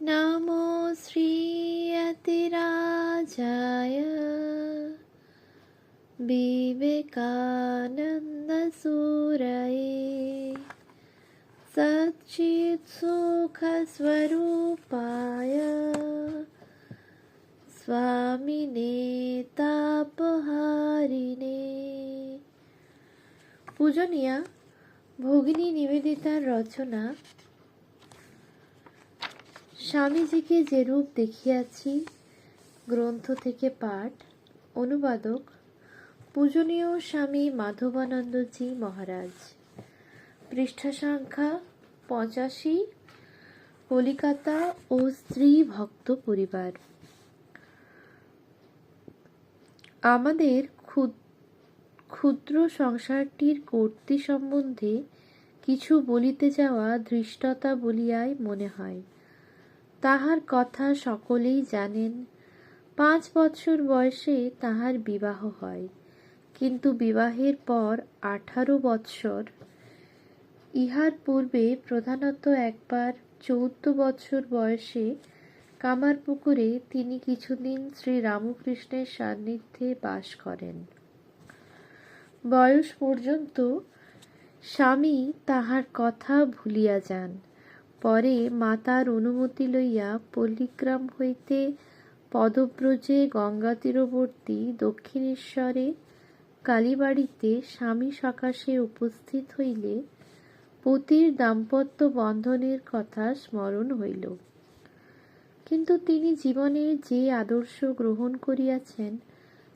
नमो श्रीयतिराजाय विवेकानन्दसूरये सच्चित्सुखस्वरूपाय स्वामिने তাপহারিণে পূজনীয়া ভগিনী নিবেদিতার রচনা স্বামীজিকে যে রূপ দেখিয়াছি, গ্রন্থ থেকে পাঠ, অনুবাদক, পূজনীয় স্বামী মাধবানন্দজি মহারাজ। পৃষ্ঠা সংখ্যা পঁচাশি, কলিকাতা ও স্ত্রী ভক্ত পরিবার। আমাদের ক্ষুদ- ক্ষুদ্র সংসারটির কর্তৃ সম্বন্ধে কিছু বলিতে যাওয়া ধৃষ্টতা বলিয়াই মনে হয়। তাহার কথা সকলেই জানেন। পাঁচ বৎসর বয়সে তাহার বিবাহ হয়। কিন্তু বিবাহের পর আঠারো বৎসর। ইহার পূর্বে প্রধানত একবার চৌদ্দ বৎসর বয়সে কামারপুকুরে তিনি কিছুদিন শ্রী রামকৃষ্ণের সান্নিধ্যে বাস করেন। বয়স পর্যন্ত স্বামী তাহার কথা ভুলিয়া যান। পরে মাতার অনুমতি লইয়া পল্লীগ্রাম হইতে পদব্রজে গঙ্গা তীরবর্তী দক্ষিণেশ্বরে কালীবাড়িতে স্বামী সকাশে উপস্থিত হইলে পতির দাম্পত্য বন্ধনের কথা স্মরণ হইল। কিন্তু তিনি জীবনের যে আদর্শ গ্রহণ করিয়াছেন,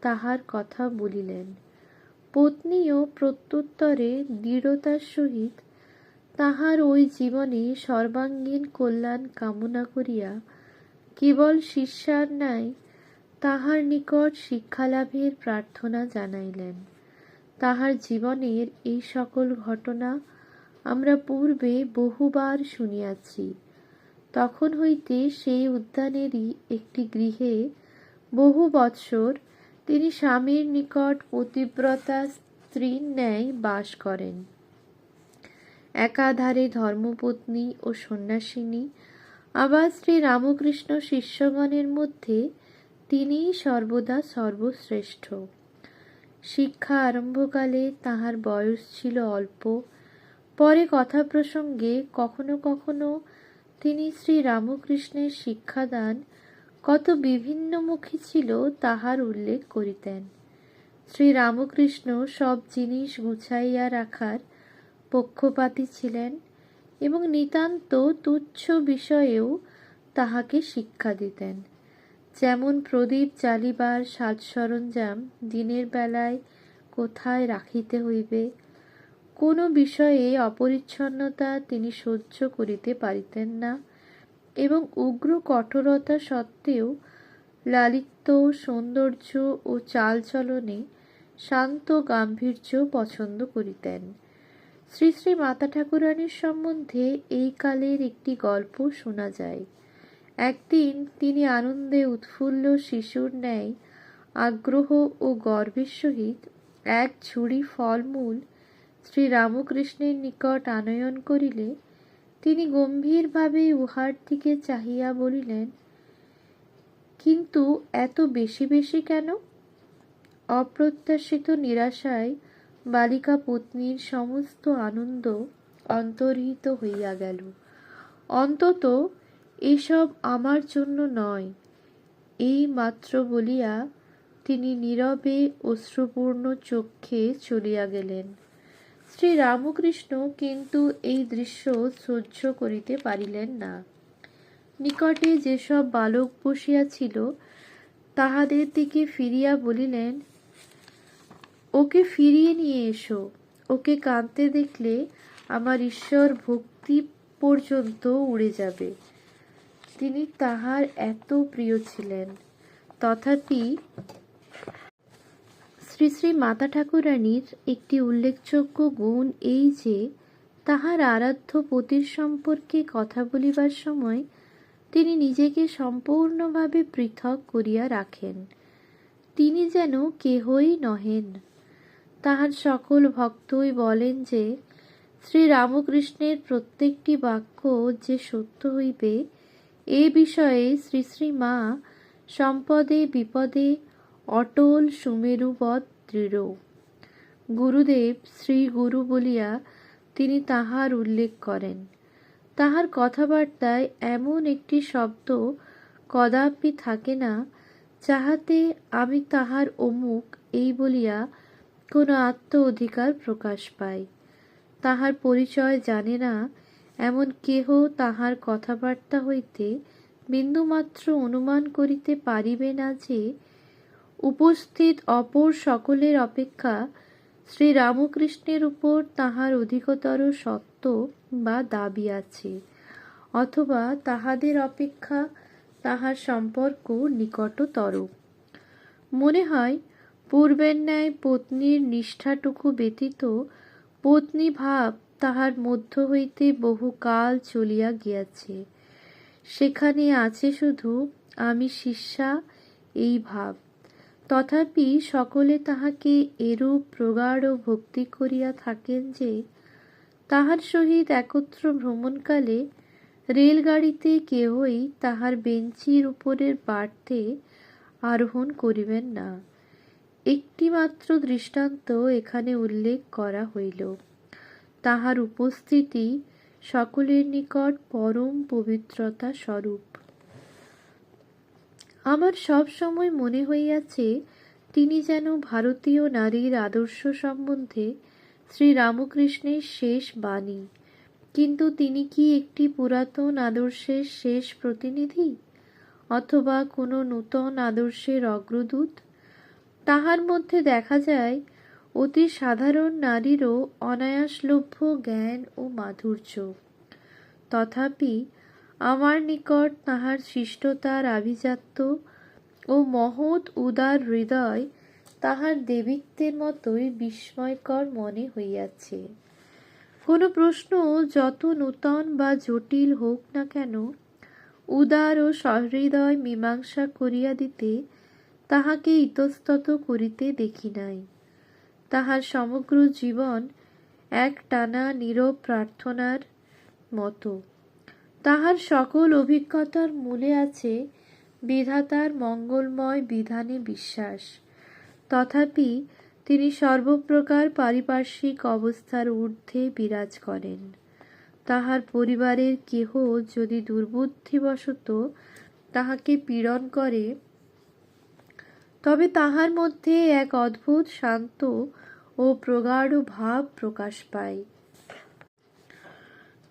তাহার কথা বলিলেন। পত্নীও প্রত্যুত্তরে দৃঢ়তার সহিত তাহার ওই জীবনে সর্বাঙ্গীন কল্যাণ কামনা করিয়া কেবল শিষ্যার ন্যায় তাহার নিকট শিক্ষালাভের প্রার্থনা জানাইলেন। তাহার জীবনের এই সকল ঘটনা আমরা পূর্বে বহুবার শুনিয়াছি। তখন হইতে সেই উদ্যানেরই একটি গৃহে বহু বৎসর তিনি স্বামীর নিকট পতিব্রতা স্ত্রীর ন্যায় বাস করেন। একাধারে ধর্মপত্নী ও সন্ন্যাসিনী। আবার শ্রী রামকৃষ্ণ শিষ্যগণের মধ্যে তিনিই সর্বদা সর্বশ্রেষ্ঠ। শিক্ষা আরম্ভকালে তাহার বয়স ছিল অল্প। পরে কথা প্রসঙ্গে কখনো কখনো তিনি শ্রী রামকৃষ্ণের শিক্ষাদান কত বিভিন্নমুখী ছিল তাহার উল্লেখ করিতেন। শ্রী রামকৃষ্ণ সব জিনিস গুছাইয়া রাখার পক্ষপাতী ছিলেন এবং নিতান্ত তুচ্ছ বিষয়েও তাহাকে শিক্ষা দিতেন। যেমন প্রদীপ জ্বালিবার সাজ সরঞ্জাম দিনের বেলায় কোথায় রাখিতে হইবে, কোনো বিষয়ে অপরিচ্ছন্নতা তিনি সহ্য করিতে পারিতেন না এবং উগ্র কঠোরতা সত্ত্বেও লালিত্য, সৌন্দর্য ও চালচলনে শান্ত গাম্ভীর্য পছন্দ করিতেন। শ্রী শ্রী মাতা ঠাকুরানীর সম্বন্ধে এই কালের একটি গল্প শোনা যায়। একদিন তিনি আনন্দে উৎফুল্ল শিশুর ন্যায়, আগ্রহ ও গর্বের সহিত এক ঝুড়ি ফলমূল শ্রী রামকৃষ্ণের নিকট আনয়ন করিলে, তিনি গম্ভীরভাবে উহার দিকে চাহিয়া বলিলেন, কিন্তু এত বেশি বেশি কেন? অপ্রত্যাশিত নিরাশায় বালিকা পত্নীর সমস্ত আনন্দ অন্তর্হিত হইয়া গেল। অন্তত এসব আমার জন্য নয়, এই মাত্র বলিয়া তিনি নীরবে অশ্রুপূর্ণ চক্ষে চলিয়া গেলেন। শ্রী রামকৃষ্ণ কিন্তু এই দৃশ্য সহ্য করিতে পারিলেন না। নিকটে যেসব বালক বসিয়াছিল, তাহাদের দিকে ফিরিয়া বলিলেন ওকে ফিরিয়ে নিয়ে এসো। ওকে কাঁদতে দেখলে আমার ঈশ্বর ভক্তি পর্যন্ত উড়ে যাবে। তিনি তাহার এত প্রিয় ছিলেন। তথাপি শ্রী শ্রী মাতা ঠাকুরানীর একটি উল্লেখযোগ্য গুণ এই যে, তাহার আরাধ্য পতির সম্পর্কে কথা বলিবার সময় তিনি নিজেকে সম্পূর্ণভাবে পৃথক করিয়া রাখেন। তিনি যেন কেহই নহেন। তাহার সকল ভক্তই বলেন যে শ্রী রামকৃষ্ণের প্রত্যেকটি বাক্য যে সত্য হইবে, এ বিষয়ে শ্রী শ্রী মা সম্পদে বিপদে অটল সুমেরুবৎ দৃঢ়। গুরুদেব শ্রী গুরু বলিয়া তিনি তাহার উল্লেখ করেন। তাহার কথাবার্তায় এমন একটি শব্দ কদাপি থাকে না, যাহাতে আমি তাহার অমুক এই বলিয়া কোনো আত্ম অধিকার প্রকাশ পাই তাহার পরিচয় জানে না, এমন কেহ তাহার কথাবার্তা হইতে বিন্দুমাত্র অনুমান করিতে পারিবে না যে, উপস্থিত অপর সকলের অপেক্ষা শ্রী রামকৃষ্ণের উপর তাহার অধিকতর সত্য বা দাবি আছে, অথবা তাহাদের অপেক্ষা তাহার সম্পর্ক নিকটতর। মনে হয় পূর্বের ন্যায় পত্নীর নিষ্ঠাটুকু ব্যতীত পত্নী ভাব তাহার মধ্য হইতে বহুকাল চলিয়া গিয়াছে। সেখানে আছে শুধু, আমি শিষ্যা, এই ভাব। তথাপি সকলে তাহাকে এরূপ প্রগাঢ় ভক্তি করিয়া থাকেন যে, তাহার সহিত একত্র ভ্রমণকালে রেলগাড়িতে কেহই তাহার বেঞ্চির উপরের বাড়তে আরোহণ করিবেন না। একটি মাত্র দৃষ্টান্ত এখানে উল্লেখ করা হইল। তাহার উপস্থিতি সকলের নিকট পরম পবিত্রতা স্বরূপ। আমার সব সময় মনে হইয়াছে, তিনি যেন ভারতীয় নারীর আদর্শ সম্বন্ধে শ্রী রামকৃষ্ণের শেষ বাণী। কিন্তু তিনি কি একটি পুরাতন আদর্শের শেষ প্রতিনিধি? অথবা কোনো নূতন আদর্শের অগ্রদূত? তাহার মধ্যে দেখা যায়, অতি সাধারণ নারীরও অনায়াসলভ্য জ্ঞান ও মাধুর্য। তথাপি আমার নিকট তাহার শিষ্টতার আভিজাত্য ও মহৎ উদার হৃদয় তাহার দেবিত্বের মতোই বিস্ময়কর মনে হইয়াছে। কোনো প্রশ্ন যত নূতন বা জটিল হোক না কেন, উদার ও সহৃদয় মীমাংসা করিয়া দিতে তাহাকে ইতস্তত করিতে দেখি নাই। তাহার সমগ্র জীবন এক টানা নীরব প্রার্থনার মতো। তাহার সকল অভিজ্ঞতার মূলে আছে বিধাতার মঙ্গলময় বিধানে বিশ্বাস। তথাপি তিনি সর্বপ্রকার পারিপার্শ্বিক অবস্থার ঊর্ধ্বে বিরাজ করেন। তাহার পরিবারের কেহ যদি দুর্বুদ্ধিবশত তাহাকে পীড়ন করে তবে তাহার মধ্যে এক অদ্ভুত শান্ত ও প্রগাঢ় ভাব প্রকাশ পায়।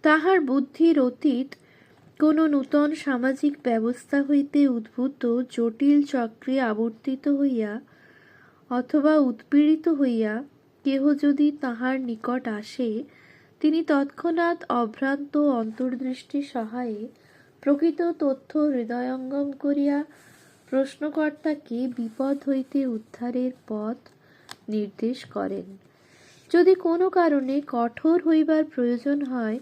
তাহার বুদ্ধির অতীত কোন নূতন সামাজিক ব্যবস্থা হইতে উদ্ভূত জটিল চক্রে আবর্তিত হইয়া অথবা উৎপীড়িত হইয়া কেহ যদি তাহার নিকট আসে, তিনি তৎক্ষণাৎ অভ্রান্ত অন্তর্দৃষ্টি সহায়ে প্রকৃত তথ্য হৃদয়ঙ্গম করিয়া প্রশ্নকর্তাকে বিপদ হইতে উদ্ধারের পথ নির্দেশ করেন? যদি কোনো কারণে কঠোর হইবার প্রয়োজন হয়,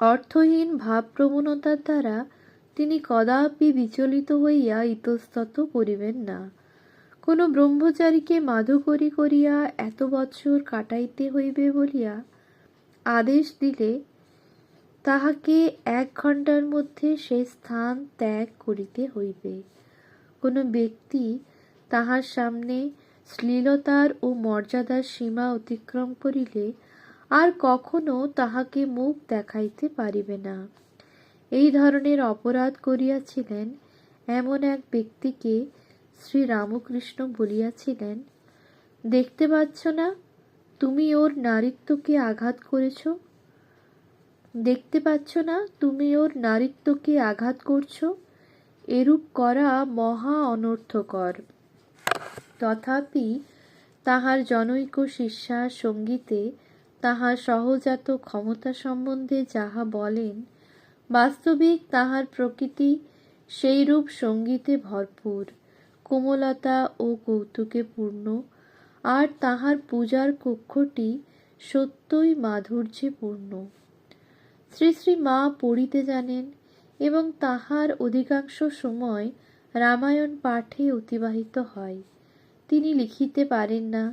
অর্থহীন ভাবপ্রবণতার দ্বারা তিনি কদাপি বিচলিত হইয়া ইতস্তত করিবেন না। কোনো ব্রহ্মচারীকে মাধুকরী করিয়া এত বৎসর কাটাইতে হইবে বলিয়া আদেশ দিলে তাহাকে এক ঘণ্টার মধ্যে সে স্থান ত্যাগ করিতে হইবে। কোনো ব্যক্তি তাহার সামনে শ্লীলতার ও মর্যাদার সীমা অতিক্রম করিলে আর কখনো তাহাকে মুখ দেখাইতে পারিবে না। এই ধরনের অপরাধ করিয়াছিলেন এমন এক ব্যক্তিকে শ্রী রামকৃষ্ণ বলিয়াছিলেন, দেখতে পাচ্ছ না, তুমি ওর নারীত্বকে আঘাত করেছ? দেখতে পাচ্ছ না তুমি ওর নারীত্বকে আঘাত করছ? এরূপ করা মহা অনর্থকর। তথাপি তাহার জনৈক শিষ্যা সঙ্গীতে তাহার সহজাত ক্ষমতা সম্বন্ধে যাহা বলেন, বাস্তবিক তাহার প্রকৃতি সেইরূপ সঙ্গীতে ভরপুর, কোমলতা ও কৌতুকে পূর্ণ আর তাহার পূজার কক্ষটি সত্যই মাধুর্যে পূর্ণ শ্রী শ্রী মা পড়িতে জানেন এবং তাহার অধিকাংশ সময় রামায়ণ পাঠে অতিবাহিত হয়। তিনি লিখিতে পারেন না,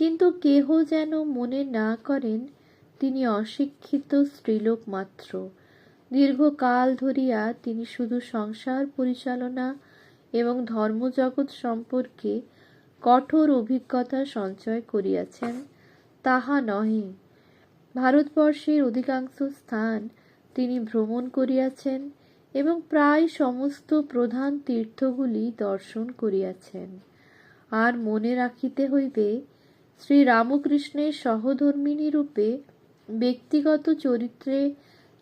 কিন্তু কেহ যেন মনে না করেন তিনি অশিক্ষিত স্ত্রীলোক মাত্র। দীর্ঘকাল ধরিয়া তিনি শুধু সংসার পরিচালনা এবং ধর্মজগৎ সম্পর্কে কঠোর অভিজ্ঞতা সঞ্চয় করিয়াছেন, তাহা নহে। ভারতবর্ষের অধিকাংশ স্থান তিনি ভ্রমণ করিয়াছেন এবং প্রায় সমস্ত প্রধান তীর্থগুলি দর্শন করিয়াছেন। আর মনে রাখিতে হইবে শ্রী রামকৃষ্ণের সহধর্মিণী রূপে ব্যক্তিগত চরিত্রে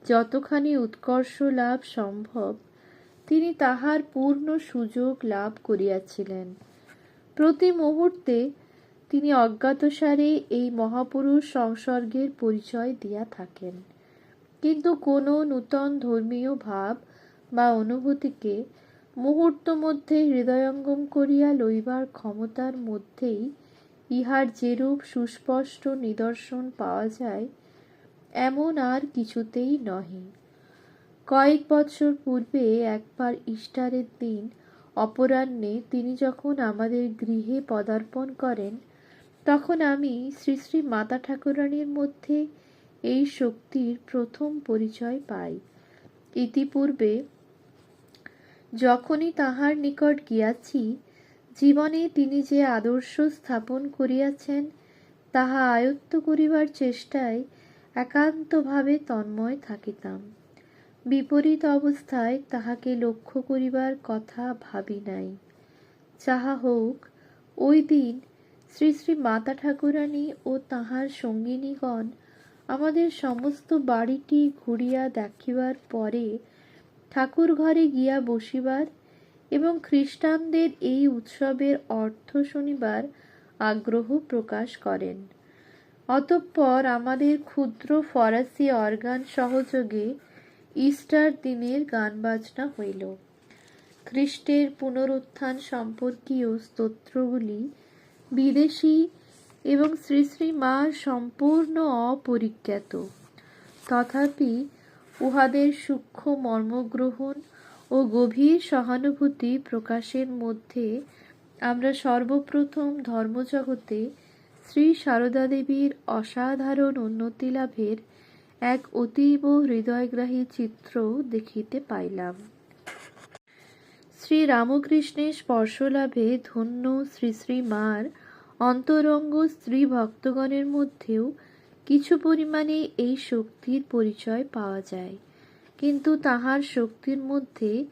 যতখানি উৎকর্ষ লাভ সম্ভব, তিনি তাহার পূর্ণ সুযোগ লাভ করিয়াছিলেন। প্রতি মুহূর্তে তিনি অজ্ঞাতসারে এই মহাপুরুষ সংসর্গের পরিচয় দিয়া থাকেন। কিন্তু কোনো নূতন ধর্মীয় ভাব বা অনুভূতিকে মুহূর্ত মধ্যে হৃদয়ঙ্গম করিয়া লইবার ক্ষমতার মধ্যেই ইহার যেরূপ সুস্পষ্ট নিদর্শন পাওয়া যায়, এমন আর কিছুতেই নহে। কয়েক বৎসর পূর্বে একবার ইস্টারের দিন অপরাহ্নে তিনি যখন আমাদের গৃহে পদার্পণ করেন তখন আমি শ্রী শ্রী মাতা ঠাকুরানীর মধ্যে এই শক্তির প্রথম পরিচয় পাই। ইতিপূর্বে যখনই তাহার নিকট গিয়াছি, জীবনে তিনি যে আদর্শ স্থাপন করিয়াছেন, তাহা আয়ত্ত করিবার চেষ্টায় একান্তভাবে তন্ময় থাকিতাম। বিপরীত অবস্থায় তাহাকে লক্ষ্য করিবার কথা ভাবি নাই। যাহা হোক, ওই দিন শ্রী শ্রী মাতা ঠাকুরানী ও তাহার সঙ্গিনীগণ, আমাদের সমস্ত বাড়িটি ঘুরিয়া দেখিবার পরে ঠাকুর ঘরে গিয়া বসিবার এবং খ্রিস্টানদের এই উৎসবের অর্থ শুনিবার আগ্রহ প্রকাশ করেন। অতঃপর আমাদের ক্ষুদ্র ফরাসি অর্গান সহযোগে ইস্টার দিনের গান বাজনা হইল। খ্রিস্টের পুনরুত্থান সম্পর্কীয় স্তোত্রগুলি বিদেশি এবং শ্রী শ্রী মার সম্পূর্ণ অপরিজ্ঞাত। তথাপি উহাদের সূক্ষ্ম মর্মগ্রহণ ও গভীর সহানুভূতি প্রকাশের মধ্যে আমরা সর্বপ্রথম ধর্মজগতে শ্রী সারদা দেবীর অসাধারণ উন্নতি লাভের এক অতীব হৃদয়গ্রাহী চিত্র দেখিতে পাইলাম। শ্রী রামকৃষ্ণের স্পর্শলাভে ধন্য শ্রী শ্রী মার অন্তরঙ্গ স্ত্রী ভক্তগণের মধ্যেও কিছু পরিমাণে এই শক্তির পরিচয় পাওয়া যায়। কিন্তু তাহার শক্তির মধ্যে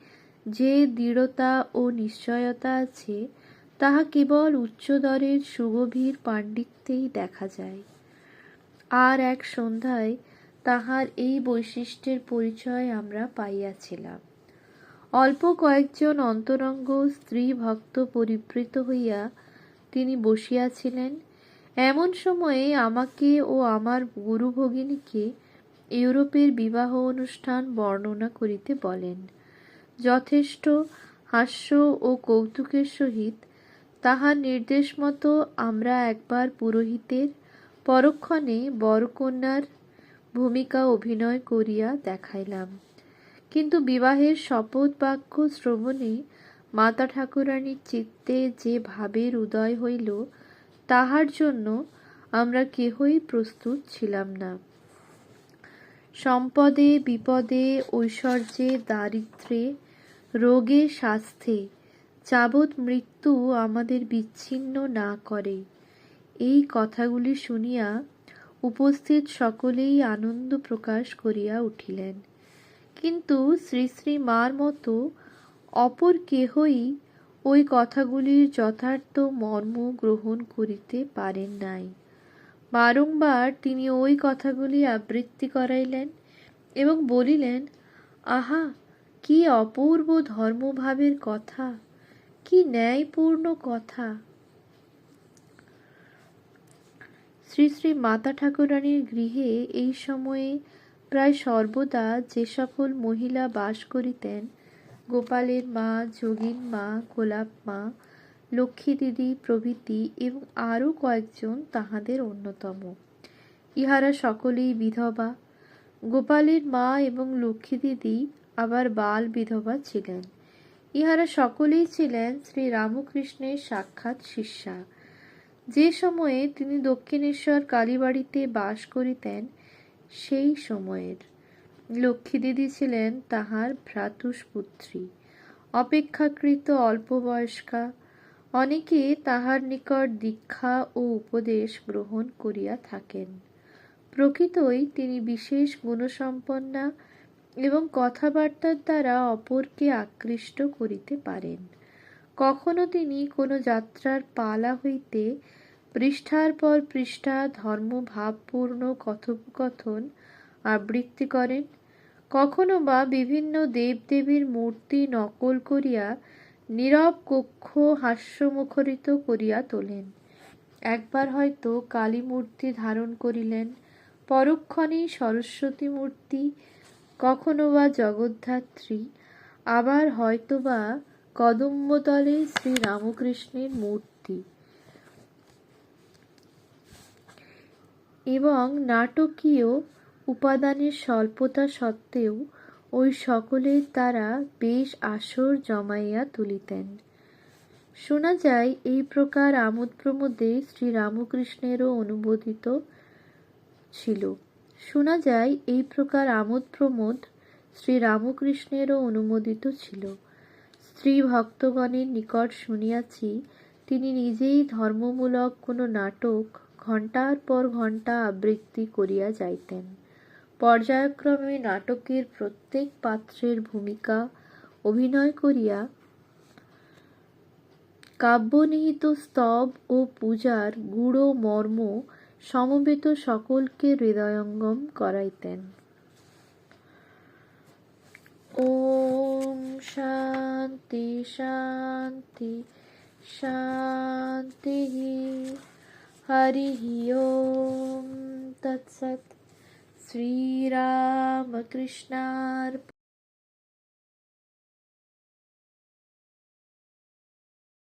যে দৃঢ়তা ও নিশ্চয়তা আছে, তাহা কেবল উচ্চদরের সুগভীর পাণ্ডিত্যেই দেখা যায়। আর এক সন্ধ্যায় তাহার এই বৈশিষ্ট্যের পরিচয় আমরা পাইয়াছিলাম। অল্প কয়েকজন অন্তরঙ্গ স্ত্রী ভক্ত পরিবৃত হইয়া তিনি বসিয়াছিলেন। এমন সময়ে আমাকে ও আমার গুরু ভগিনীকে ইউরোপের বিবাহ অনুষ্ঠান বর্ণনা করিতে বলেন। যথেষ্ট হাস্য ও কৌতুকের সহিত তাহার নির্দেশ মতো আমরা একবার পুরোহিতের পরক্ষণে বরকন্যার ভূমিকা অভিনয় করিয়া দেখাইলাম। কিন্তু বিবাহের শপথ বাক্য শ্রবণে মাতা ঠাকুরানীর চিত্তে যে ভাবের উদয় হইল, তাহার জন্য আমরা কেহই প্রস্তুত ছিলাম না। সম্পদে, বিপদে, ঐশ্বর্যে দারিদ্রে রোগে, স্বাস্থ্যে, যাবৎ মৃত্যু আমাদের বিচ্ছিন্ন না করে। এই কথাগুলি শুনিয়া উপস্থিত সকলেই আনন্দ প্রকাশ করিয়া উঠিলেন। কিন্তু শ্রী শ্রী মার মতো অপর কেহই ওই কথাগুলির যথার্থ মর্ম গ্রহণ করিতে পারেন নাই। বারংবার তিনি ওই কথাগুলি আবৃত্তি করাইলেন এবং বলিলেন, আহা, কি অপূর্ব ধর্মভাবের কথা, কি ন্যায়পূর্ণ কথা! শ্রী শ্রী মাতা ঠাকুরানীর গৃহে এই সময়ে প্রায় সর্বদা যে সকল মহিলা বাস করিতেন, গোপালের মা যোগীন মা, গোলাপ মা, লক্ষ্মী দিদি, প্রভৃতি এবং আরও কয়েকজন তাহাদের অন্যতম। ইহারা সকলেই বিধবা। গোপালের মা এবং লক্ষ্মী দিদি আবার বাল বিধবা ছিলেন। ইহারা সকলেই ছিলেন শ্রী রামকৃষ্ণের সাক্ষাৎ শিষ্যা। যে সময়ে তিনি দক্ষিণেশ্বর কালীবাড়িতে বাস করিতেন সেই সময়ের। লক্ষ্মী দিদি ছিলেন তাহার ভ্রাতুষ্পুত্রী। অপেক্ষাকৃত অল্প বয়স্কা অনেকে তাহার নিকট দীক্ষা ও উপদেশ গ্রহণ করিয়া থাকেন। প্রকৃতই তিনি বিশেষ গুণসম্পন্না এবং কথাবার্তার দ্বারা অপরকে আকৃষ্ট করিতে পারেন। কখনো তিনি কোনো যাত্রার পালা হইতে পৃষ্ঠার পর পৃষ্ঠা ধর্মভাবপূর্ণ কথোপকথন, আবৃত্তি করেন। কখনো বা বিভিন্ন দেবদেবীর মূর্তি নকল করিয়া নীরব কক্ষ হাস্যমুখরিত করিয়া তোলেন। একবার হয়তো কালী মূর্তি ধারণ করিলেন, পরক্ষণেই সরস্বতী মূর্তি, কখনো বা জগদ্ধাত্রী, আবার হয়তোবা কদম্বতলে শ্রী রামকৃষ্ণের মূর্তি এবং নাটকীয় উপাদানের স্বল্পতা সত্ত্বেও ওই সকলের দ্বারা বেশ আসর জমাইয়া তুলিতেন। শোনা যায়, এই প্রকার আমোদ প্রমোদে শ্রীরামকৃষ্ণেরও অনুমোদিত ছিল। শোনা যায়, এই প্রকার আমোদ প্রমোদ শ্রী রামকৃষ্ণেরও অনুমোদিত ছিল। স্ত্রী ভক্তগণের নিকট শুনিয়াছি, তিনি নিজেই ধর্মমূলক কোনো নাটক ঘণ্টার পর ঘণ্টা আবৃত্তি করিয়া যাইতেন। পর্যায়ক্রমে নাটকের প্রত্যেক পাত্রের ভূমিকা অভিনয় করিয়া কাব্যনিহিত স্তব ও পূজার গূঢ় মর্ম সমবেত সকলকে হৃদয়ঙ্গম করাইতেন। ওম শান্তি শান্তি শান্তি। हरि ओम तत्सत। श्रीरामकृष्णार